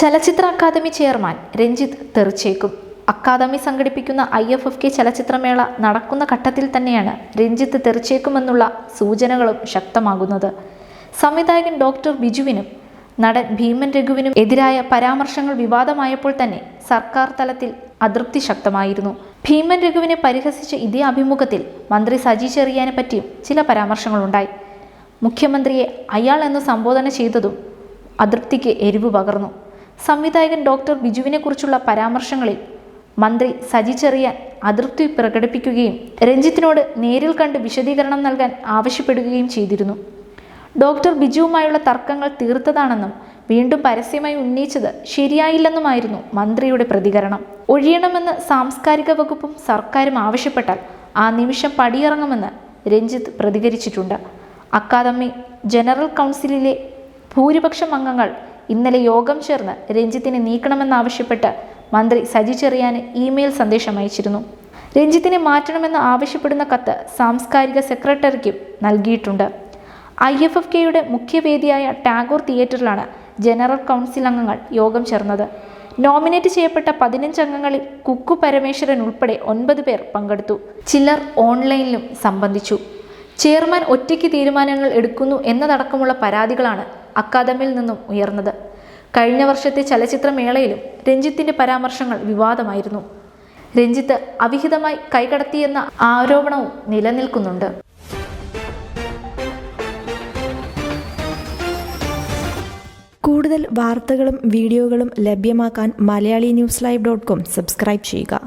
ചലച്ചിത്ര academy chairman Ranjith തെറിച്ചേക്കും. Academy സംഘടിപ്പിക്കുന്ന ഐ എഫ് എഫ് കെ ചലച്ചിത്രമേള നടക്കുന്ന ഘട്ടത്തിൽ തന്നെയാണ് രഞ്ജിത്ത് തെറിച്ചേക്കുമെന്നുള്ള സൂചനകളും ശക്തമാകുന്നത്. സംവിധായകൻ ഡോക്ടർ ബിജുവിനും നടൻ ഭീമൻ രഘുവിനും എതിരായ പരാമർശങ്ങൾ വിവാദമായപ്പോൾ തന്നെ സർക്കാർ തലത്തിൽ അതൃപ്തി ശക്തമായിരുന്നു. ഭീമൻ രഘുവിനെ പരിഹസിച്ച ഇതേ അഭിമുഖത്തിൽ മന്ത്രി സജി ചെറിയാനെ പറ്റിയും ചില പരാമർശങ്ങളുണ്ടായി. മുഖ്യമന്ത്രിയെ അയാൾ എന്ന് സംബോധന ചെയ്തതും അതൃപ്തിക്ക് എരിവ് പകർന്നു. സംവിധായകൻ ഡോക്ടർ ബിജുവിനെക്കുറിച്ചുള്ള പരാമർശങ്ങളിൽ മന്ത്രി സജി ചെറിയാൻ അതൃപ്തി പ്രകടിപ്പിക്കുകയും രഞ്ജിത്തിനോട് നേരിൽ കണ്ട് വിശദീകരണം നൽകാൻ ആവശ്യപ്പെടുകയും ചെയ്തിരുന്നു. ഡോക്ടർ ബിജുവുമായുള്ള തർക്കങ്ങൾ തീർത്തതാണെന്നും വീണ്ടും പരസ്യമായി ഉന്നയിച്ചത് ശരിയായില്ലെന്നുമായിരുന്നു മന്ത്രിയുടെ പ്രതികരണം. ഒഴിയണമെന്ന് സാംസ്കാരിക വകുപ്പും സർക്കാരും ആവശ്യപ്പെട്ടാൽ ആ നിമിഷം പടിയിറങ്ങുമെന്ന് രഞ്ജിത്ത് പ്രതികരിച്ചിട്ടുണ്ട്. അക്കാദമി ജനറൽ കൗൺസിലിലെ ഭൂരിപക്ഷം അംഗങ്ങൾ ഇന്നലെ യോഗം ചേർന്ന് രഞ്ജിത്തിനെ നീക്കണമെന്നാവശ്യപ്പെട്ട് മന്ത്രി സജി ചെറിയാന് ഇമെയിൽ സന്ദേശം അയച്ചിരുന്നു. രഞ്ജിത്തിനെ മാറ്റണമെന്ന് ആവശ്യപ്പെടുന്ന കത്ത് സാംസ്കാരിക സെക്രട്ടറിക്കും നൽകിയിട്ടുണ്ട്. ഐ എഫ് എഫ് കെയുടെ മുഖ്യവേദിയായ ടാഗോർ തിയേറ്ററിലാണ് ജനറൽ കൗൺസിൽ അംഗങ്ങൾ യോഗം ചേർന്നത്. നോമിനേറ്റ് ചെയ്യപ്പെട്ട പതിനഞ്ച് അംഗങ്ങളിൽ കുക്കു പരമേശ്വരൻ ഉൾപ്പെടെ ഒൻപത് പേർ പങ്കെടുത്തു. ചിലർ ഓൺലൈനിലും സംബന്ധിച്ചു. ചെയർമാൻ ഒറ്റയ്ക്ക് തീരുമാനങ്ങൾ എടുക്കുന്നു എന്നതടക്കമുള്ള പരാതികളാണ് അക്കാദമിയിൽ നിന്നും ഉയർന്നത്. കഴിഞ്ഞ വർഷത്തെ ചലച്ചിത്രമേളയിലും രഞ്ജിത്തിന്റെ പരാമർശങ്ങൾ വിവാദമായിരുന്നു. രഞ്ജിത്ത് അവിഹിതമായി കൈകടത്തിയെന്ന ആരോപണവും നിലനിൽക്കുന്നുണ്ട്. കൂടുതൽ വാർത്തകളും വീഡിയോകളും ലഭ്യമാക്കാൻ Malayali news live dot com subscribe ചെയ്യുക.